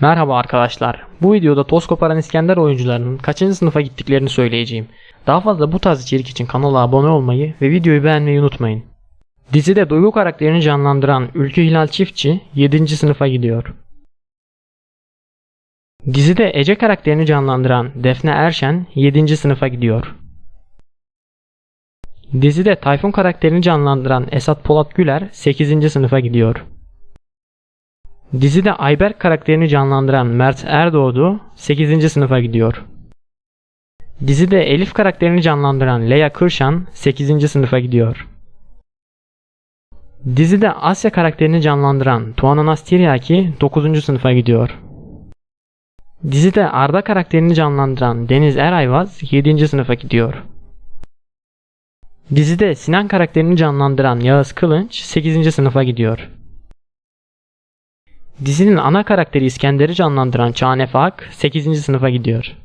Merhaba arkadaşlar. Bu videoda toz koparan İskender oyuncularının kaçıncı sınıfa gittiklerini söyleyeceğim. Daha fazla bu tarz içerik için kanala abone olmayı ve videoyu beğenmeyi unutmayın. Dizide Duygu karakterini canlandıran Ülkü Hilal Çiftçi 7. sınıfa gidiyor. Dizide Ece karakterini canlandıran Defne Erşen 7. sınıfa gidiyor. Dizide Tayfun karakterini canlandıran Esat Polat Güler 8. sınıfa gidiyor. Dizide Ayberk karakterini canlandıran Mert Erdoğdu 8. sınıfa gidiyor. Dizide Elif karakterini canlandıran Leya Kırşan 8. sınıfa gidiyor. Dizide Asya karakterini canlandıran Tuana Nastiryaki 9. sınıfa gidiyor. Dizide Arda karakterini canlandıran Deniz Erayvaz 7. sınıfa gidiyor. Dizide Sinan karakterini canlandıran Yağız Kılınç 8. sınıfa gidiyor. Dizinin ana karakteri İskender'i canlandıran Çağan Efe Ak 8. sınıfa gidiyor.